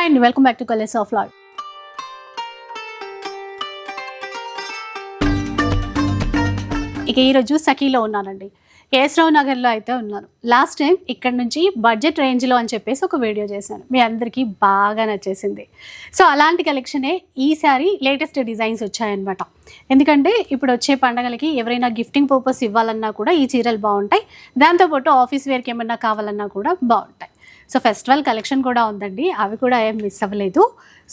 Hi అండి welcome back to colours of lad ఇక ఈరోజు సఖీలో ఉన్నానండి. కేశరావు నగర్లో అయితే ఉన్నాను. లాస్ట్ టైం ఇక్కడ నుంచి బడ్జెట్ రేంజ్లో అని చెప్పేసి ఒక వీడియో చేశాను. మీ అందరికీ బాగా నచ్చేసింది. సో అలాంటి కలెక్షనే ఈసారి లేటెస్ట్ డిజైన్స్ వచ్చాయన్నమాట. ఎందుకంటే ఇప్పుడు వచ్చే పండగలకి ఎవరైనా గిఫ్టింగ్ పర్పస్ ఇవ్వాలన్నా కూడా ఈ చీరలు బాగుంటాయి. దాంతోపాటు ఆఫీస్ వేర్కి ఏమన్నా కావాలన్నా కూడా బాగుంటాయి. సో ఫెస్టివల్ కలెక్షన్ కూడా ఉందండి. అవి కూడా ఏం మిస్ అవ్వలేదు.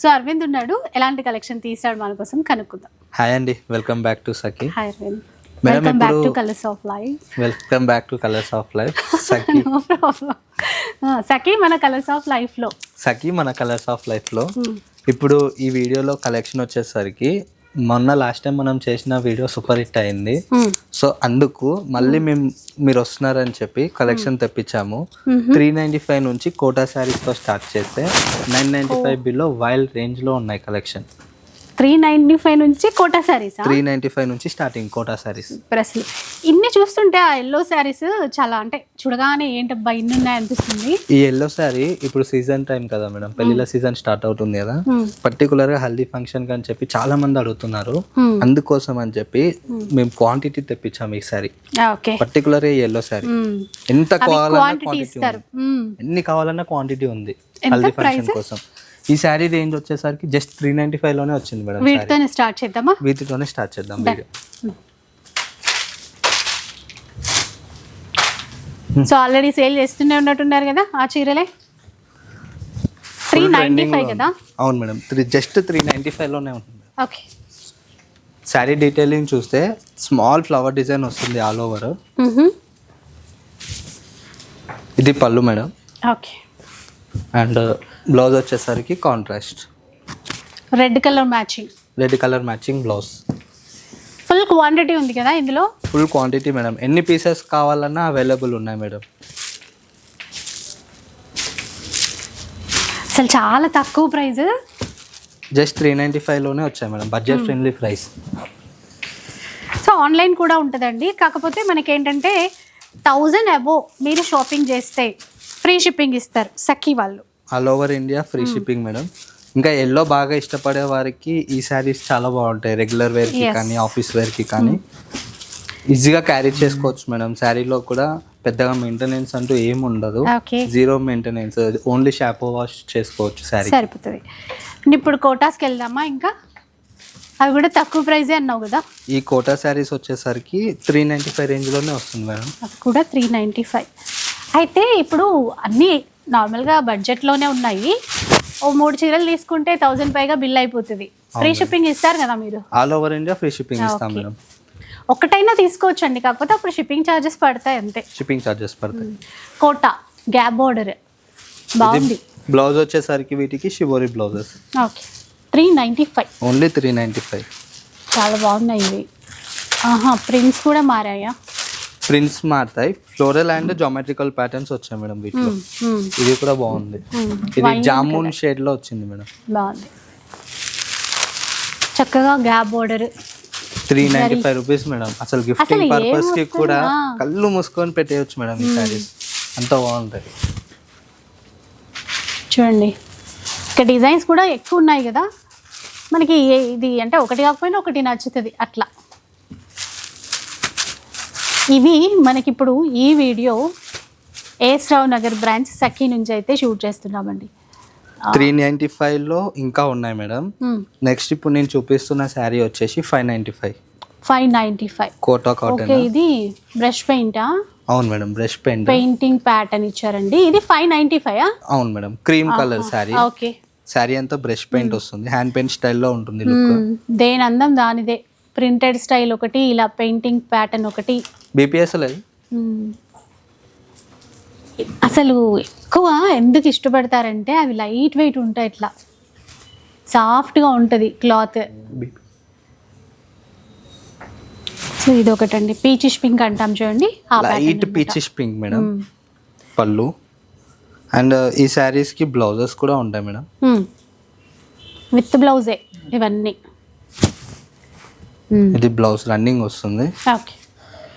సో అరవింద్ ఉన్నాడు. ఎలాంటి కలెక్షన్ తీసాడు మన కోసం కనుక్కుందాం. హాయ్ అండి. Welcome back to Sakhi. Hi Aravind. Welcome back to colours of life welcome back to colours of life Sakhi. Sakhi మన కలర్స్ ఆఫ్ లైఫ్లో సఖీ మన కలర్స్ ఆఫ్ లైఫ్లో ఇప్పుడు ఈ వీడియోలో కలెక్షన్ వచ్చేసరికి మొన్న లాస్ట్ టైం మనం చేసిన వీడియో సూపర్ హిట్ అయింది. సో అందుకు మళ్ళీ మేము మీరు వస్తున్నారని చెప్పి కలెక్షన్ తెప్పించాము. త్రీ నైంటీ ఫైవ్ నుంచి కోటా శారీస్తో స్టార్ట్ చేస్తే nine ninety five below wild రేంజ్లో ఉన్నాయి కలెక్షన్ త్రీ నైంటీ ఫైవ్ నుంచి కోటా శారీసా త్రీ నైంటీ ఫైవ్ నుంచి స్టార్టింగ్ కోటా శారీస్ అసలు ఇన్ని చూస్తుంటే ఆ ఎల్లో శారీస్ చాలా అంటే చూడగానే ఏంటబ్బా ఇన్ని ఉన్నాయి అనిపిస్తుంది. ఈ ఎల్లో శారీ ఇప్పుడు సీజన్ టైం కదా మేడం. పెళ్ళిళ్ళ సీజన్ స్టార్ట్ అవుతుంది కదా. పర్టికులర్గా హల్దీ ఫంక్షన్ అని చెప్పి చాలా మంది అడుగుతున్నారు. అందుకోసం అని చెప్పి మేము. క్వాంటిటీ తెప్పించాము ఈ సారీ పర్టికులర్గా ఎల్లో శారీ ఎంత కావాలన్నా క్వాంటిటీ. ఎన్ని కావాలన్నా క్వాంటిటీ ఉంది హల్దీ ఫంక్షన్? కోసం. ఈ శారీ రేంజ్ వచ్చేసరికి? జస్ట్ త్రీ నైన్టీ ఫైవ్లోనే వచ్చింది మేడం వీటితోనే స్టార్ట్ చేద్దామా? వీటితోనే స్టార్ట్ చేద్దాం వీడియో. సో ఆల్రెడీ సేల్ చేస్తూనే ఉన్నట్టున్నారు కదా ఆ చీరలే? Three Full ninety trending five కదా. అవును madam. Three just three ninety ఫైవ్లోనే ఉంటుంది. ఓకే శారీ డీటెయిలింగ్ చూస్తే స్మాల్ ఫ్లవర్ డిజైన్ వస్తుంది ఆల్ ఓవర్ ఇది పళ్ళు మేడం. ఓకే అండ్ బ్లౌజ్ వచ్చేసరికి contrast. Red colour matching red colour matching blouse full quantity ఉంది కదా ఇందులో? ఫుల్ క్వాంటిటీ మేడం ఎన్ని పీసెస్ కావాలన్నా అవైలబుల్ ఉన్నాయి మేడం అసలు చాలా తక్కువ ప్రైస్ జస్ట్ త్రీ నైంటీ ఫైవ్లోనే వచ్చాయి madam budget friendly price so online కూడా ఉంటుందండి. కాకపోతే మనకి ఏంటంటే థౌజండ్ అబోవ్ మీరు షాపింగ్ చేస్తే ఫ్రీ షిప్పింగ్ ఇస్తారు సఖీ వాళ్ళు. All over India free shipping madam. ఇంకా ఎల్లో బాగా ఇష్టపడే వారికి ఈ శారీస్ చాలా బాగుంటాయి. రెగ్యులర్ వేర్కి. కానీ ఆఫీస్ వేర్కి కానీ. ఈజీగా క్యారీ చేసుకోవచ్చు మేడం. శారీలో కూడా పెద్దగా మెయింటెనెన్స్ అంటూ ఏమి ఉండదు. Zero maintenance only shampoo wash చేసుకోవచ్చు శారీ సరిపోతుంది. ఇప్పుడు కోటాస్కి వెళ్దామా ఇంకా? అవి కూడా తక్కువ ప్రైజే అన్నావు కదా? ఈ కోటా శారీస్ వచ్చేసరికి త్రీ నైంటీ ఫైవ్ రేంజ్లోనే వస్తుంది మేడం. కూడా త్రీ నైంటీ ఫైవ్ అయితే ఇప్పుడు అన్నీ నార్మల్గా బడ్జెట్లోనే ఉన్నాయి. ఓ మూడు చీరలు తీసుకుంటే థౌజండ్ పైగా బిల్ అయిపోతుంది. ఫ్రీ షిప్పింగ్ ఇస్తారు కదా మీరు? All over India free shipping ఇస్తాం. మేడం. ఒక్కటైనా తీసుకోవచ్చండి. కాకపోతే అప్పుడు షిప్పింగ్ ఛార్జెస్ పడతాయి అంతే. షిప్పింగ్ ఛార్జెస్ పడతాయి. కోటా గ్యాప్ బోర్డర్ బాగుంది. బ్లౌజ్ వచ్చేసరికి వీటికి shibori blouses. Okay. Three ninety five only three ninety five చాలా బాగున్నాయి ఇవి. ఆహా ప్రింట్స్ కూడా మారాయా? ప్రింట్స్ మారుతాయి. ఫ్లోరల్ అండ్ జామెట్రికల్ ప్యాటర్న్స్ వచ్చాయి మేడం వీటిలో. ఇది కూడా బాగుంది. ఇది జామున్ షేడ్లో వచ్చింది మేడం. బాగుంది. చక్కగా gap border three ninety five rupees madam. అసలు గిఫ్టింగ్ పర్పస్కి కూడా? కళ్ళు మూసుకొని పెట్టేయచ్చు మేడం ఈ శారీస్ అంత బాగుంటాయి చూడండి. ఇక డిజైన్స్ కూడా ఎక్కువ ఉన్నాయి కదా. మనకి ఇది అంటే ఒకటి కాకపోయినా ఒకటి నచ్చుతుంది అట్లా. ఇవి మనకిప్పుడు ఈ వీడియో ఏస్ రావు నగర్ బ్రాంచ్ సఖీ నుంచి అయితే షూట్ చేస్తున్నామండి. త్రీ నైన్టీ ఫైవ్లో ఇంకా ఉన్నాయి మేడం. నెక్స్ట్ ఇప్పుడు నేను చూపిస్తున్న శారీ వచ్చేసి five ninety five. Five ninety five. Kota okay cotton ఇది బ్రష్ పెయింటా? అవును madam brush paint. Painting pattern ఇచ్చారండి. ఇది ఫైవ్ నైంటీ ఫైవ్? అవును madam cream colour sari. Okay. Sari అంతా బ్రష్ పెయింట్ వస్తుంది హ్యాండ్ పెయింట్ స్టైల్లో ఉంటుంది. దేని అందం దానిదే. ప్రింటెడ్ స్టైల్ ఒకటి ఇలా పెయింటింగ్ ప్యాటర్న్ ఒకటి బీపీఎస్ లేదు. అసలు ఎక్కువ ఎందుకు ఇష్టపడతారంటే అవి లైట్ వెయిట్ ఉంటాయి ఇట్లా సాఫ్ట్గా ఉంటుంది క్లాత్ సో ఇది ఒకటండి పీచిష్ పింక్ అంటాం చూడండి లైట్. Peachish pink madam. పళ్ళు అండ్ ఈ శారీస్కి బ్లౌజెస్ కూడా ఉంటాయి మేడం. విత్ బ్లౌజే ఇవన్నీ. ఇది బ్లౌజ్ రన్నింగ్ వస్తుంది.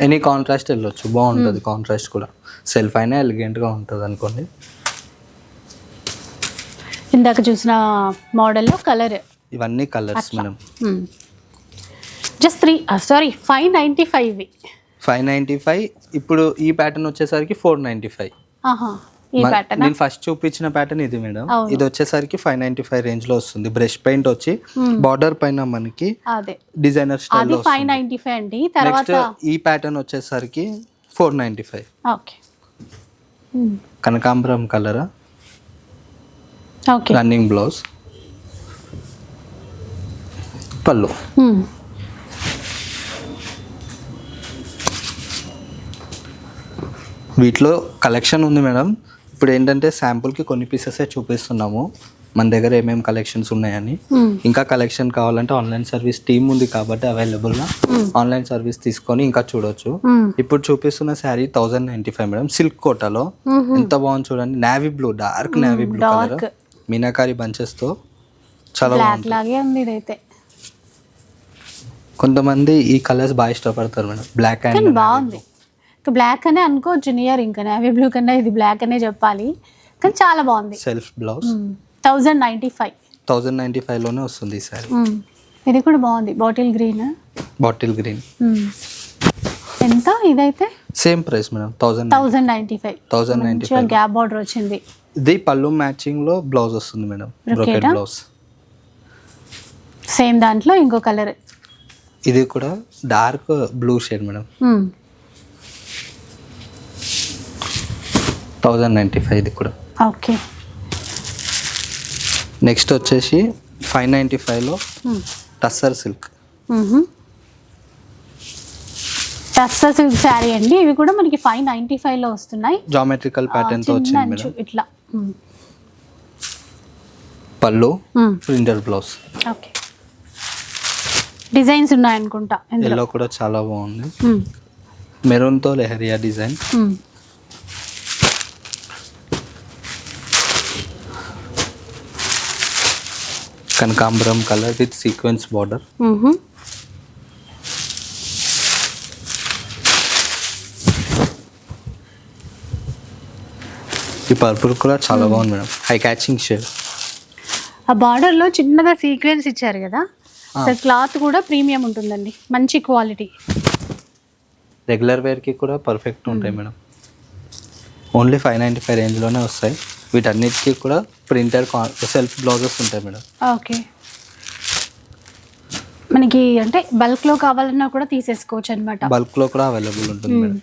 ఎనీ కాంట్రాస్ట్ వెళ్ళొచ్చు. బాగుంటుంది కాంట్రాస్ట్ కూడా. సెల్ఫ్ అయినా ఎలిగెంట్గా ఉంటుంది అనుకోండి. ఇందాక చూసిన మోడల్లో కలర్ ఇవన్నీ colours madam just three sorry five ninety five five ninety five ఇప్పుడు ఈ ప్యాటర్న్ వచ్చేసరికి ఫోర్ నైంటీ ఫైవ్ నేను ఫస్ట్ చూపించిన ప్యాటర్న్ ఇది మేడం. ఇది వచ్చేసరికి ఫైవ్ నైంటీ ఫైవ్ రేంజ్లో వస్తుంది. బ్రష్ పెయింట్ వచ్చి బార్డర్ పైన మనకి designer style five ninety five అండి. తర్వాత ఈ ప్యాటర్న్ వచ్చేసరికి ఫోర్ నైంటీ ఫైవ్ ఓకే కనకాంబరం కలర్ ఓకే రన్నింగ్ బ్లౌజ్ పళ్ళు. వీటిలో కలెక్షన్ ఉంది మేడం ఇప్పుడు ఏంటంటే శాంపుల్కి కొన్ని పీసెసే చూపిస్తున్నాము. మన దగ్గర ఏమేమి కలెక్షన్స్ ఉన్నాయని. ఇంకా కలెక్షన్ కావాలంటే ఆన్లైన్ సర్వీస్ టీమ్ ఉంది కాబట్టి అవైలబుల్గా ఆన్లైన్ సర్వీస్ తీసుకొని ఇంకా చూడొచ్చు. ఇప్పుడు చూపిస్తున్న sari thousand ninety five madam silk కోటాలో. ఎంత బాగుంది చూడండి. Navy blue dark navy blue colour. Meenakari చాలా బాగుంది. లాగే ఉంది ఇదైతే. కొంతమంది ఈ కలర్స్ బాగా ఇష్టపడతారు మేడం. బ్లాక్ అండ్ బాగుంది. ఇంకా బ్లాక్ అనే అనుకోవచ్చు నియర్ ఇంకా నేవీ బ్లూ కన్నా ఇది బ్లాక్ అనే చెప్పాలి. కానీ చాలా బాగుంది. Self blouse thousand ninety five thousand ninety ఫైవ్లోనే వస్తుంది ఈ ఇది కూడా బాగుంది. బాటిల్ గ్రీన్ బాటిల్ గ్రీన్ ఎంత ఇదైతే? Same price madam thousand thousand ninety five thousand ninety మంచిగా ఫైవ్ గ్యాప్ బార్డర్ వచ్చింది. ఇది పళ్ళు మ్యాచింగ్లో బ్లౌజ్ వస్తుంది మేడం బ్రోకెట్? బ్లౌజ్ సేమ్ దాంట్లో ఇంకో కలర్ ఇది కూడా dark blue shade madam thousand ninety five ఇది కూడా. ఓకే. నెక్స్ట్ వచ్చేసి ఫైవ్ నైంటీ ఫైవ్లో టస్సర్ సిల్క్. టస్సా సిల్క్ శారీ అండి. ఇవి కూడా మనకి ఫైవ్ నైంటీ ఫైవ్లో వస్తున్నాయి. జామెట్రికల్ ప్యాటర్న్తో చిన్న వచ్చింది ఇట్లా. పళ్ళు ప్రింటర్ బ్లౌజ్. ఓకే. డిజైన్స్ ఉన్నాయనుకుంటా ఇందులో. ఎల్లో కూడా చాలా బాగుంది. మ్మ్. మెరూన్తో లెహరియా డిజైన్. కనకాంబరం కలర్ విత్ సీక్వెన్స్ బార్డర్. ఈ పర్పుల్ కూడా చాలా బాగుంది మేడం. హై క్యాచింగ్ షేడ్ ఆ border లో చిన్నగా సీక్వెన్స్ ఇచ్చారు కదా? అసలు క్లాత్ కూడా ప్రీమియం ఉంటుందండి. మంచి క్వాలిటీ. రెగ్యులర్ వేర్కి కూడా పర్ఫెక్ట్ ఉంటాయి madam. Only five ninety five రేంజ్లోనే వస్తాయి. వీటన్నిటికీ కూడా ప్రింటర్ సెల్ఫ్ బ్లౌజెస్ ఉంటాయి మేడం. ఓకే. మనకి అంటే బల్క్లో కావాలన్నా కూడా తీసేసుకోవచ్చు అనమాట బల్క్లో కూడా అవైలబుల్ ఉంటుంది మేడం.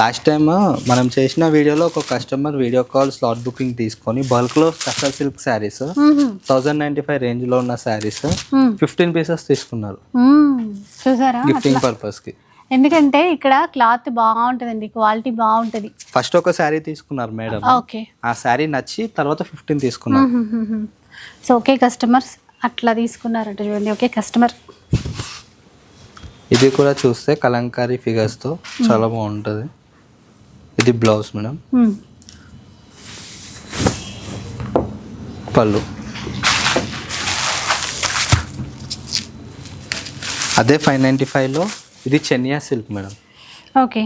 లాస్ట్ టైం మనం చేసిన వీడియోలో ఒక customer video call slot booking తీసుకొని బల్క్లో కస్టర్ silk saris thousand ninety five రేంజ్లో ఉన్న శారీస్ ఫిఫ్టీన్ పీసెస్ తీసుకున్నారు. చూసారా? గిఫ్టింగ్ పర్పస్కి. ఎందుకంటే ఇక్కడ క్లాత్ బాగుంటుందండి క్వాలిటీ బాగుంటుంది. ఫస్ట్ ఒక శారీ తీసుకున్నారు మేడం. ఓకే. ఆ శారీ నచ్చి తర్వాత ఫిఫ్టీన్ తీసుకున్నారు. సో ఓకే కస్టమర్స్ అట్లా తీసుకున్నారంట చూడండి. Okay customer. ఇది కూడా చూస్తే కలంకారీ ఫిగర్స్తో చాలా బాగుంటుంది. ఇది బ్లౌజ్ మేడం. పళ్ళు. అదే ఫైవ్ నైంటీ ఫైవ్లో ఇది చెనియా silk madam. Okay.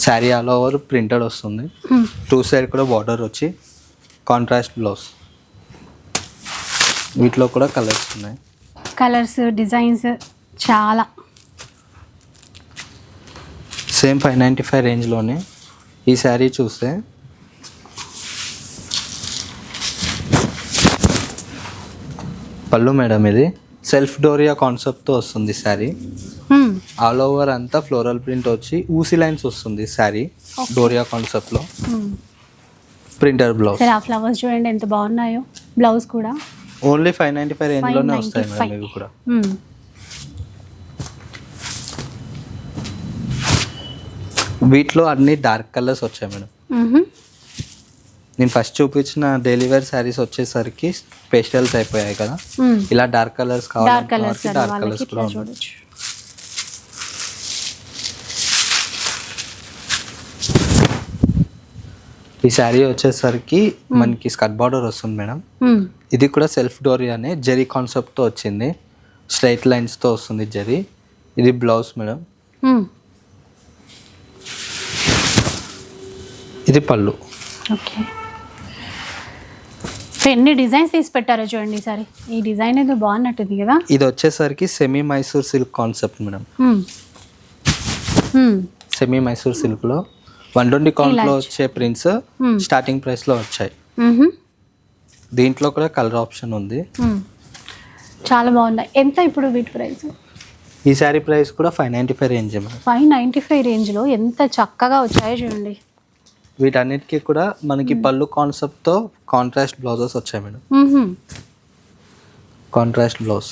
Sari all over printed వస్తుంది. టూ సైడ్ కూడా బార్డర్ వచ్చి కాంట్రాస్ట్ బ్లౌజ్. వీటిలో కూడా కలర్స్ ఉన్నాయి. కలర్స్ డిజైన్స్ చాలా. సేమ్ ఫైవ్ నైంటీ ఫైవ్ రేంజ్లోనే ఈ శారీ చూస్తే పళ్ళు మేడం ఇది సెల్ఫ్ డోరియా కాన్సెప్ట్తో వస్తుంది శారీ. ఆల్ ఓవర్ అంతా ఫ్లోరల్ ప్రింట్ వచ్చి ఊసి లైన్స్ వస్తుంది శారీ డోరియా కాన్సెప్ట్లో. ప్రింటర్ బ్లౌజ్ ఆ ఫ్లవర్స్ చూడండి ఎంత బాగున్నాయో బ్లౌజ్ కూడా ఓన్లీ ఫైవ్ నైంటీ ఫైవ్ రేంజ్లోనే వస్తాయి మేడం 595. ఇవి కూడా. వీటిలో అన్ని డార్క్ కలర్స్ వచ్చాయి మేడం. నేను ఫస్ట్ చూపించిన డైలీ వేర్ శారీస్ వచ్చేసరికి పేస్టల్స్ అయిపోయాయి కదా. ఇలా డార్క్ కలర్స్ డార్క్ కలర్స్ కావాలి డార్క్ కలర్స్ కూడా ఈ శారీ వచ్చేసరికి మనకి స్కర్ట్ బార్డర్ వస్తుంది మేడం. ఇది కూడా సెల్ఫ్ డోరీ అనే జెరీ కాన్సెప్ట్తో వచ్చింది. స్ట్రైట్ లైన్స్తో వస్తుంది జెరీ ఇది బ్లౌజ్ మేడం. ఇది పళ్ళు. ఓకే. ఎన్ని డిజైన్స్ తీసి పెట్టారో చూడండి ఈసారి ఈ డిజైన్ ఏదో బాగున్నట్టుంది కదా? ఇది వచ్చేసరికి semi Mysore silk concept madam. Semi Mysore సిల్క్లో వన్ ట్వంటీ కౌంట్లో ఇలా వచ్చే ప్రింట్స్. స్టార్టింగ్ ప్రైస్లో వచ్చాయి. మ్మ్హ. దీంట్లో కూడా కలర్ ఆప్షన్ ఉంది. చాలా బాగున్నాయి ఎంత ఇప్పుడు వీటి ప్రైస్ ఈ శారీ ప్రైస్ కూడా five ninety five range madam. Five ninety five రేంజ్లో ఎంత చక్కగా వచ్చాయో చూడండి. వీటన్నిటికీ కూడా మనకి పళ్ళు కాన్సెప్ట్తో కాంట్రాస్ట్ బ్లౌజెస్ వచ్చాయి మేడం. Contrast blouse.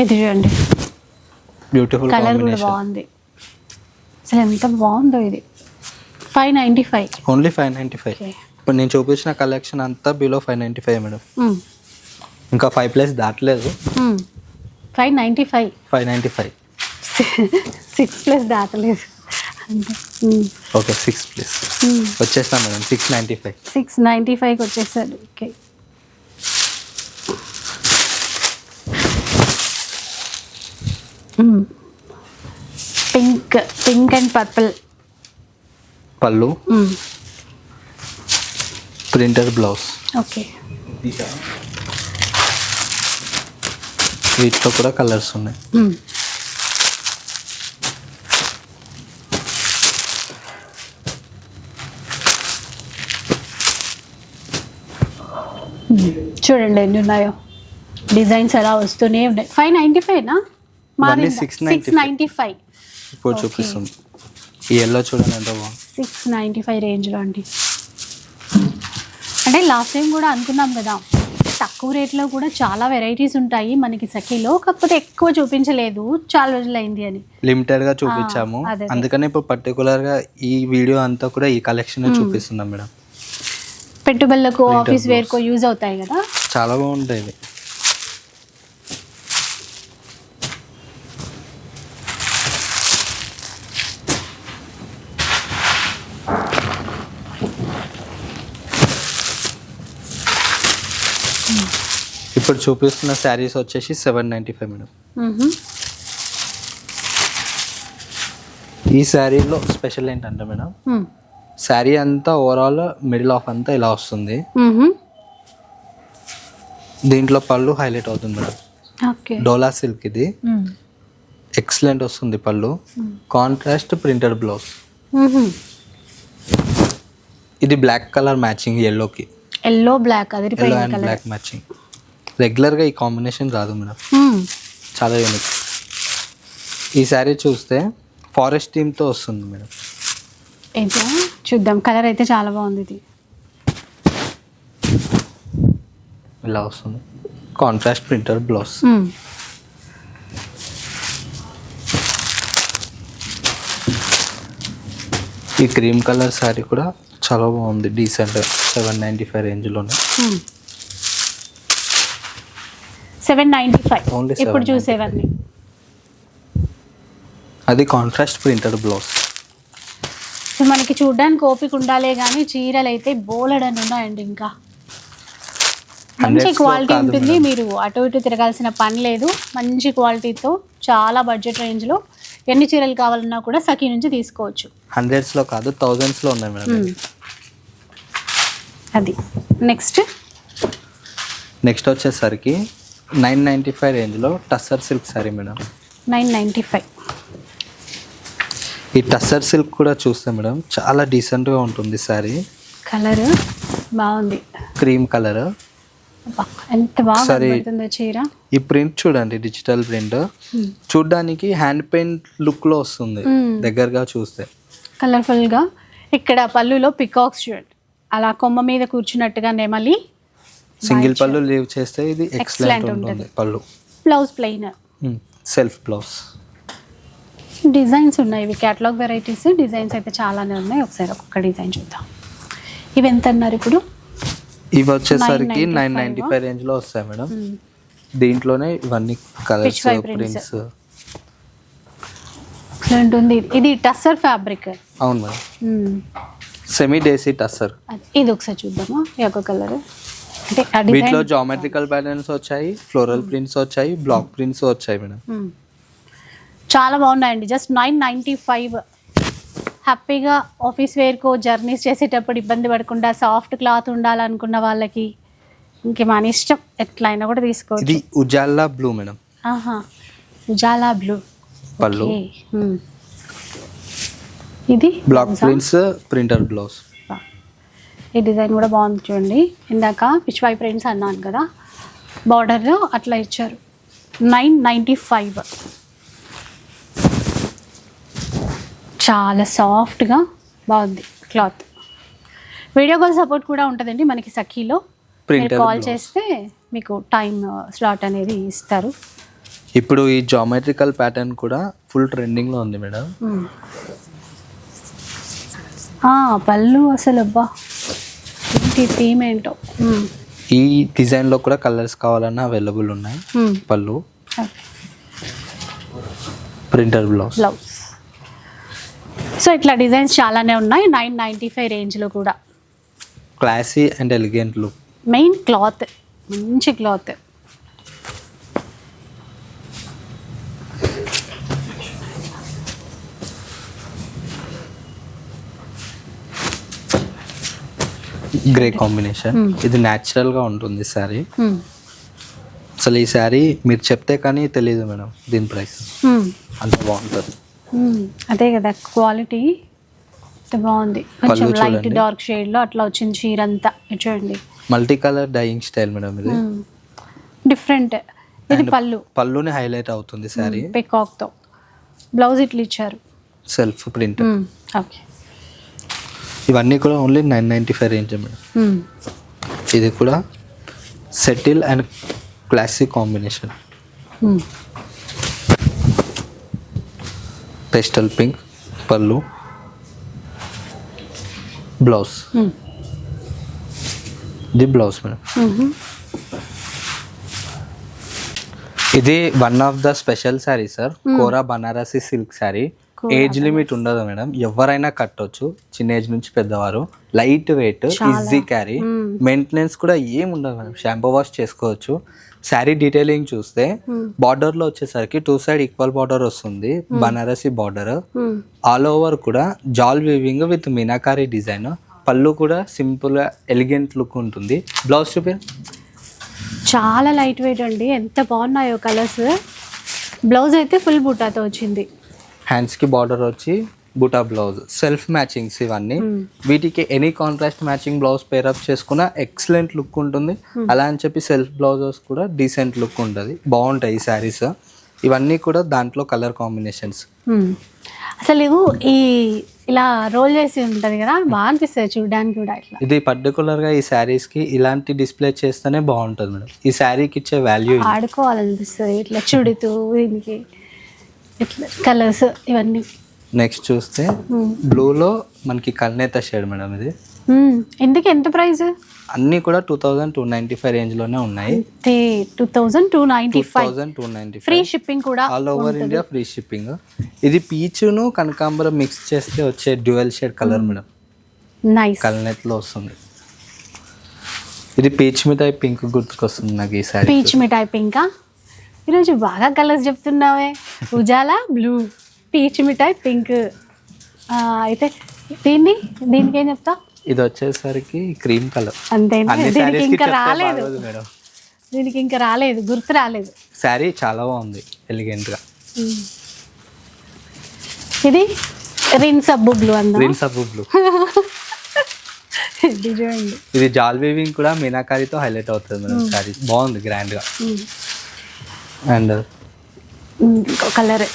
ఇది చూడండి. బ్యూటిఫుల్ కలర్ కూడా బాగుంది. అసలు ఎంత బాగుందో ఇది. Five ninety five. Only five ninety five. ఇప్పుడు నేను చూపించిన కలెక్షన్ అంతా below five ninety five madam. మ్మ్. ఇంకా ఫైవ్ ప్లస్ దాటలేదు. మ్మ్. Five ninety five. Five ninety five. Six plus దాటలేదు. Okay six plus మ్మ్. వచ్చేసిన madam six ninety five. Six ninety ఫైవ్కి వచ్చేసాడు okay. Pink pink and purple పళ్ళు. Printed blouse. ఓకే. వీటిలో కూడా colours ఉన్నాయి. చూడండి ఎన్ని ఉన్నాయో. డిజైన్స్ ఎలా వస్తూనే ఉన్నాయి. ఫైవ్ నైంటీ ఫైవ్నా ఇవన్నీ సిక్స్ 695. నైంటీ ఫైవ్ ఇప్పుడు. చూపిస్తుంది. ఈ ఎల్లో చూడండి ఎంత బాగుంది. సిక్స్ నైంటీ ఫైవ్ రేంజ్లో అండి. అంటే లాస్ట్ టైం కూడా అనుకున్నాం కదా తక్కువ రేట్లో కూడా చాలా వెరైటీస్ ఉంటాయి మనకి సఖీలో కాకపోతే ఎక్కువ చూపించలేదు చాలా రోజులు అయింది అని. లిమిటెడ్గా చూపించాము. అదే, అదే. అందుకని ఇప్పుడు పర్టికులర్గా ఈ వీడియో అంతా కూడా ఈ కలెక్షన్ చూపిస్తున్నాం మేడం. పెట్టుబడులకు ఆఫీస్. వేర్కో యూజ్ అవుతాయి కదా. చాలా బాగుంటాయి ఇప్పుడు చూపిస్తున్న శారీస్ వచ్చేసి సెవెన్ నైంటీ ఫైవ్ మేడం. ఈ శారీలో స్పెషల్ ఏంటంటే మేడం. శారీ అంతా ఓవరాల్ మిడిల్ ఆఫ్ అంతా ఇలా వస్తుంది. దీంట్లో పళ్ళు హైలైట్ అవుతుంది మేడం. డోలా సిల్క్ ఇది. ఎక్సలెంట్ వస్తుంది పళ్ళు. Contrast printed blouse. ఇది బ్లాక్ కలర్ మ్యాచింగ్ ఎల్లోకి yellow black colour black matching రెగ్యులర్గా ఈ కాంబినేషన్ రాదు మేడం. చాలా యూనిక్ ఈ శారీ చూస్తే ఫారెస్ట్ థీమ్తో వస్తుంది మేడం. అయితే చూద్దాం. కలర్ అయితే చాలా బాగుంది ఇది. ఇలా వస్తుంది. Contrast printed blouse. ఈ క్రీమ్ కలర్ శారీ కూడా చాలా బాగుంది. Decent seven ninety five రేంజ్లోనే. Seven ninety five. ఇప్పుడు 795. చూసేవన్నీ. అది కాంట్రాస్ట్ ప్రింటెడ్ బ్లౌజ్ సో మనకి చూడడానికి ఓపిక ఉండాలే కానీ చీరలు అయితే బోలెడని ఉన్నాయండి ఇంకా మంచి క్వాలిటీ ఉంటుంది. మీరు అటు ఇటు తిరగాల్సిన పని లేదు. మంచి క్వాలిటీతో చాలా బడ్జెట్ రేంజ్లో ఎన్ని చీరలు కావాలన్నా కూడా సఖీ నుంచి తీసుకోవచ్చు. హండ్రెడ్స్లో కాదు థౌజండ్స్లో ఉన్నాయి మేడం. అది. నెక్స్ట్ నెక్స్ట్ వచ్చేసరికి నైన్ నైంటీ ఫైవ్ రేంజ్లో tussar silk sari madam. Nine ninety five. ఈ టస్సర్ సిల్క్ కూడా చూస్తే మేడం చాలా డీసెంట్గా ఉంటుంది శారీ కలర్ బాగుంది. Cream colour. ఎంత బాగా సరే. కనబడుతుందో చీర. ఈ ప్రింట్ చూడండి డిజిటల్ ప్రింట్. చూడ్డానికి హ్యాండ్ పెయింట్ లుక్లో వస్తుంది మ్మ్. దగ్గరగా చూస్తే. కలర్ఫుల్గా. ఇక్కడ పళ్ళులో పికాక్స్ చూడండి. అలా కొమ్మ మీద కూర్చున్నట్టుగా నెమలి సింగిల్ పళ్ళు లీవ్ చేస్తే ఇది ఎక్సలెంట్ ఉంటుంది. పళ్ళు. Blouse plain self blouse designs ఉన్నాయి. ఇవి క్యాటలాగ్ వెరైటీస్ డిజైన్స్ అయితే చాలానే ఉన్నాయి. ఒకసారి ఒక్కొక్క డిజైన్ చూద్దాం. ఇవి ఎంత అన్నారు ఇప్పుడు? ఇవి వచ్చేసరికి 995 నైన్ నైన్టీ ఫైవ్ రేంజ్లో వస్తాయి మేడం. దీంట్లోనే ఇవన్నీ కలర్స్. ప్రింట్స్ ఉంటుంది ఇది టస్సర్ ఫ్యాబ్రిక్ అవును మేడం. సెమీ డేసీ టస్సర్ ఇది ఒకసారి చూద్దామా? ఈ యొక్క కలర్ అంటే వీటిలో జామెట్రికల్ ప్యాటర్న్స్ వచ్చాయి ఫ్లోరల్ ప్రింట్స్ వచ్చాయి బ్లాక్ ప్రింట్స్ వచ్చాయి మేడం. మ్మ్. చాలా బాగున్నాయండి. జస్ట్ నైన్ నైంటీ ఫైవ్ హ్యాపీగా ఆఫీస్ వేర్కో జర్నీస్ చేసేటప్పుడు ఇబ్బంది పడకుండా సాఫ్ట్ క్లాత్ ఉండాలనుకున్న వాళ్ళకి ఇంక మన ఇష్టం. ఎట్లయినా కూడా తీసుకోవచ్చు. ఇది ఉజాలా బ్లూ మేడం. ఆహా. ఉజాలా బ్లూ పళ్ళు. ఇది బ్లాక్? ప్రింట్స్ ప్రింటర్ బ్లౌజ్ ఈ డిజైన్ కూడా బాగుంది చూడండి. ఇందాక పిచ్వాయి ప్రింట్స్ అన్నాను కదా బార్డర్ అట్లా ఇచ్చారు. నైన్ నైంటీ ఫైవ్ చాలా సాఫ్ట్గా బాగుంది క్లాత్ వీడియో కాల్ సపోర్ట్ కూడా ఉంటుందండి మనకి సఖీలో మీరు కాల్. చేస్తే మీకు టైం స్లాట్ అనేది ఇస్తారు. ఇప్పుడు ఈ జామెట్రికల్ ప్యాటర్న్ కూడా ఫుల్ ట్రెండింగ్లో ఉంది మేడం. ఆ, పళ్ళు అసలు అబ్బా. ఏంటి థీమ్ ఏంటో. ఈ డిజైన్లో కూడా కలర్స్ కావాలన్నా అవైలబుల్ ఉన్నాయి. పళ్ళు. Printed blouse. బ్లౌజ్. సో ఇట్లా డిజైన్స్ చాలానే ఉన్నాయి. నైన్ నైంటీ ఫైవ్ రేంజ్లో కూడా. Classy and elegant look. Main cloth. మంచి క్లాత్. Grey combination. ఇది న్యాచురల్గా ఉంటుంది సారీ Hmm. అసలు ఈ శారీ మీరు చెప్తే కానీ తెలియదు మేడం దీని ప్రైస్. అంత బాగుంటుంది. Hmm. అదే కదా క్వాలిటీ బాగుంది. కొంచెం లైట్. డార్క్ షేడ్లో అట్లా వచ్చింది చీర అంతా చూడండి. Multi colour dyeing style madam ఇది. డిఫరెంట్ ఇది పళ్ళు. పళ్ళుని హైలైట్ అవుతుంది శారీ. పెకాక్తో బ్లౌజ్ ఇట్లా ఇచ్చారు. Self print Hmm. ఓకే ఇవన్నీ కూడా only nine ninety five range madam Hmm. ఇది కూడా subtle and classic combination. Pastel pink పళ్ళు బ్లౌజ్. ఇది బ్లౌజ్ మేడం. ఇది one of the special sari sir Kora Banarasi silk sari age limit ఉండదు madam. ఎవరైనా కట్టొచ్చు. చిన్న ఏజ్ నుంచి పెద్దవారు. Light weight. Easy carry Hmm. Maintenance కూడా ఏం ఉండదు మేడం. షాంపూ వాష్ చేసుకోవచ్చు. శారీ డీటెయిలింగ్ చూస్తే Hmm. బార్డర్లో వచ్చేసరికి టూ సైడ్ ఈక్వల్ బార్డర్ వస్తుంది. Banarasi border Hmm. All over కూడా jaal weaving with meenakari design పళ్ళు కూడా సింపుల్ ఎలిగెంట్ లుక్ ఉంటుంది. బ్లౌజ్ చూపి. చాలా లైట్ వెయిట్ అండి. ఎంత బాగున్నాయో కలర్స్ బ్లౌజ్ అయితే ఫుల్ బుటాతో వచ్చింది. హ్యాండ్స్కి బార్డర్ వచ్చి బుటా బ్లౌజ్ సెల్ఫ్ మ్యాచింగ్స్ ఇవన్నీ. Hmm. వీటికి any contrast matching blouse pair up చేసుకున్న ఎక్సలెంట్ లుక్ ఉంటుంది. అలా అని చెప్పి సెల్ఫ్ బ్లౌజెస్ కూడా డీసెంట్ లుక్ ఉంటుంది. బాగుంటాయి ఈ శారీస్ ఇవన్నీ కూడా దాంట్లో కలర్ కాంబినేషన్స్ Hmm. అసలు ఈ ఇలా రోల్ చేసి ఉంటుంది కదా బాగా అనిపిస్తుంది చూడడానికి కూడా ఇట్లా. ఇది పర్టికులర్గా ఈ శారీస్కి ఇలాంటి డిస్ప్లే చేస్తేనే బాగుంటుంది మేడం. ఈ శారీకి ఇచ్చే వాల్యూ ఆడుకోవాలనిపిస్తుంది ఇట్లా చుడుతూ దీనికి ఇట్లా కలర్స్ ఇవన్నీ. నెక్స్ట్ చూస్తే. బ్లూలో మనకి కల్నేత షేడ్ మేడం ఇది. ఎందుకు ఎంత ప్రైస్? అన్నీ కూడా two thousand two ninety five రేంజ్లోనే ఉన్నాయి. అంతే two thousand two two five. Free shipping కూడా all over India free shipping ఇది పీచును కనకాంబరం మిక్స్ చేస్తే వచ్చే dual shade colour madam. Nice కల్నెట్లో వస్తుంది. ఇది పీచ్ మిఠాయి పింక్ గుర్తుకొస్తుంది నాకు ఈ సారీ పీచ్ మిఠాయి పింకా? ఈరోజు బాగా కలర్స్ చెప్తున్నావే. ఉజాలా బ్లూ పీచ్ మిఠాయి పింక్. అయితే దీన్ని దీనికి ఏం చెప్తా ఇది వచ్చేసరికి క్రీమ్ కలర్ అన్ని దీనికి ఇంకా రాలేదు. దీనికి ఇంకా రాలేదు గుర్తు రాలేదు. శారీ చాలా బాగుంది ఎలిగెంట్గా ఇది రిన్ సబ్బు బ్లూ అందా? Green sub blue. ఇది జాల్ వీవింగ్ కూడా మీనాకారితో హైలైట్ అవుతుంది మేడం శారీ. బాగుంది గ్రాండ్గా ఉమ్. And colour.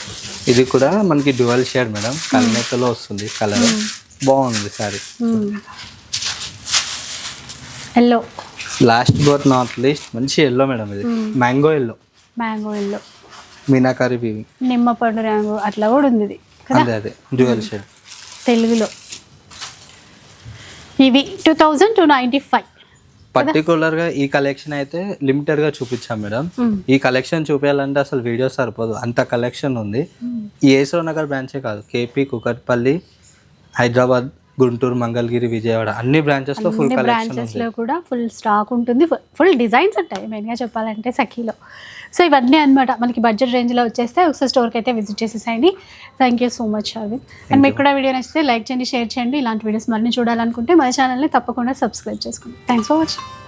ఇది కూడా మనకి డ్యువల్ షేడ్ మేడం. కల్నెతలో వస్తుంది కలర్. బాగుంది sari yellow last but not least మంచి ఎల్లో మేడం ఇది. Mango yellow mango yellow meenakari weaving నిమ్మ పండు రంగు అట్లా కూడా ఉంది ఇది అదే అదే. Dual shade. తెలుగులో. ఇవి two thousand two ninety five పర్టికులర్గా ఈ కలెక్షన్ అయితే లిమిటెడ్గా చూపించాం మేడం. ఈ కలెక్షన్ చూపించాలంటే అసలు వీడియో సరిపోదు. అంత కలెక్షన్ ఉంది. ఈ ఏసో నగర్ బ్రాంచే కాదు. కేపీ కుకట్పల్లి హైదరాబాద్ గుంటూరు మంగళగిరి విజయవాడ అన్ని బ్రాంచెస్లో ఫుల్ బ్రాంచెస్లో కూడా ఫుల్ స్టాక్ ఉంటుంది. ఫుల్ డిజైన్స్ ఉంటాయి. మెయిన్గా చెప్పాలంటే సఖీలో సో ఇవన్నీ అన్నమాట. మనకి బడ్జెట్ రేంజ్లో వచ్చేస్తే ఒకసారి స్టోర్కి అయితే విజిట్ చేసేసేయండి. థ్యాంక్ యూ సో మచ్ అవి అండ్ మీకు కూడా వీడియో నచ్చితే లైక్ చేయండి షేర్ చేయండి. ఇలాంటి వీడియోస్ మరిన్ని చూడాలనుకుంటే మన ఛానల్ని తప్పకుండా సబ్స్క్రైబ్ చేసుకోండి. Thanks for watching